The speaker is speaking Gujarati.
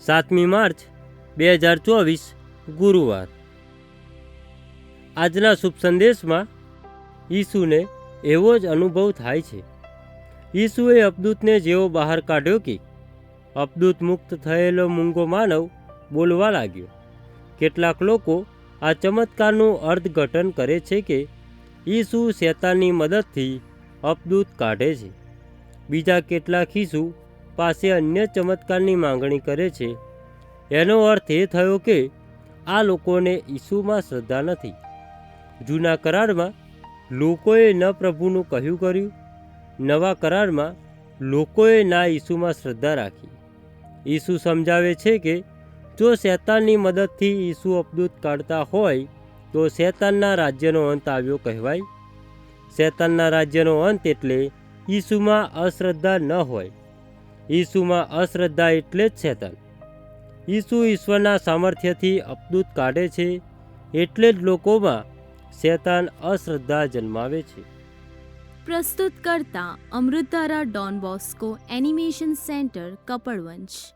સાતમી માર્ચ, બે હજાર ચોવીસ, ગુરુવાર. આજના શુભ સંદેશમાં ઈસુને એવો જ અનુભવ થાય છે. ઈસુએ અબદૂતને જેવો બહાર કાઢ્યો કે અબદૂત મુક્ત થયેલો મૂંગો માનવ બોલવા લાગ્યો. કેટલાક લોકો આ ચમત્કારનું અર્થઘટન કરે છે કે, ઈસુ શેતાનની મદદથી અબદૂત કાઢે છે. બીજા કેટલાક ઈસુ પાસે અન્ય ચમત્કારની માંગણી કરે છે. એનો અર્થ એ થયો કે આ લોકોને ઈસુમાં શ્રદ્ધા નથી. જૂના કરારમાં લોકોએ ન પ્રભુનું કહ્યું કર્યું, નવા કરારમાં લોકોએ ના ઈસુમાં શ્રદ્ધા રાખી. ઈસુ સમજાવે છે કે જો શેતાનની મદદથી ઈસુ અપદૂત કાઢતા હોય, તો શેતાનના રાજ્યનો અંત આવ્યો કહેવાય. શેતાનના રાજ્યનો અંત એટલે ઈસુમાં અશ્રદ્ધા ન હોય. ઈસુમાં અશ્રદ્ધા એટલે જ શેતન. ઈસુ ઈશ્વરના સામર્થ્યથી અપદૂત કાઢે છે એટલે જ લોકોમાં શેતાન અશ્રદ્ધા જન્માવે છે. પ્રસ્તુત કરતા અમૃતારા Don Bosco animation centre Kapadvanj